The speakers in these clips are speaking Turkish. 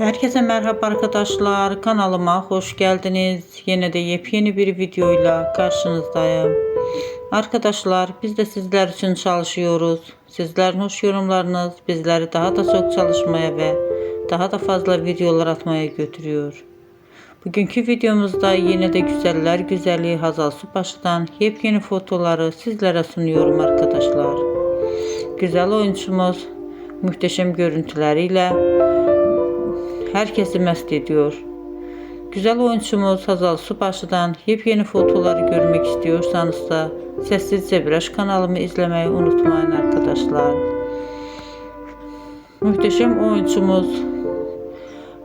Herkese merhaba arkadaşlar. Kanalıma hoş geldiniz. Yine de yepyeni bir videoyla karşınızdayım. Arkadaşlar biz de sizler için çalışıyoruz. Sizlerin hoş yorumlarınız bizleri daha da çok çalışmaya ve daha da fazla videolar atmaya götürüyor. Bugünkü videomuzda yine de güzeller güzeli Hazal Subaşı'dan yepyeni fotoları sizlere sunuyorum arkadaşlar. Güzel oyuncumuz muhteşem görüntüleriyle herkesi mest ediyor. Güzel oyuncumuz Hazal Subaşı'dan yepyeni fotoları görmek istiyorsanız da Sessizce Biraz kanalımı izlemeyi unutmayın arkadaşlar. Muhteşem oyuncumuz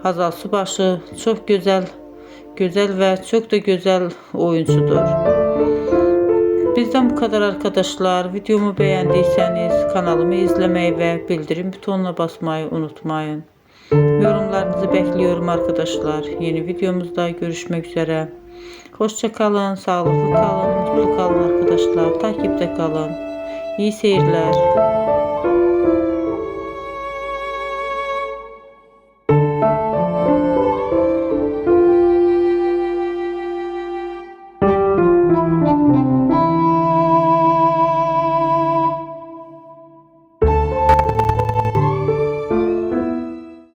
Hazal Subaşı çok güzel, güzel ve çok da güzel oyuncudur. Bizden bu kadar arkadaşlar. Videomu beğendiyseniz kanalımı izlemeyi ve bildirim butonuna basmayı unutmayın. Yorumlarınızı bekliyorum arkadaşlar. Yeni videomuzda görüşmek üzere. Hoşça kalın, sağlıklı kalın, mutlu kalın arkadaşlar. Takipte kalın. İyi seyirler.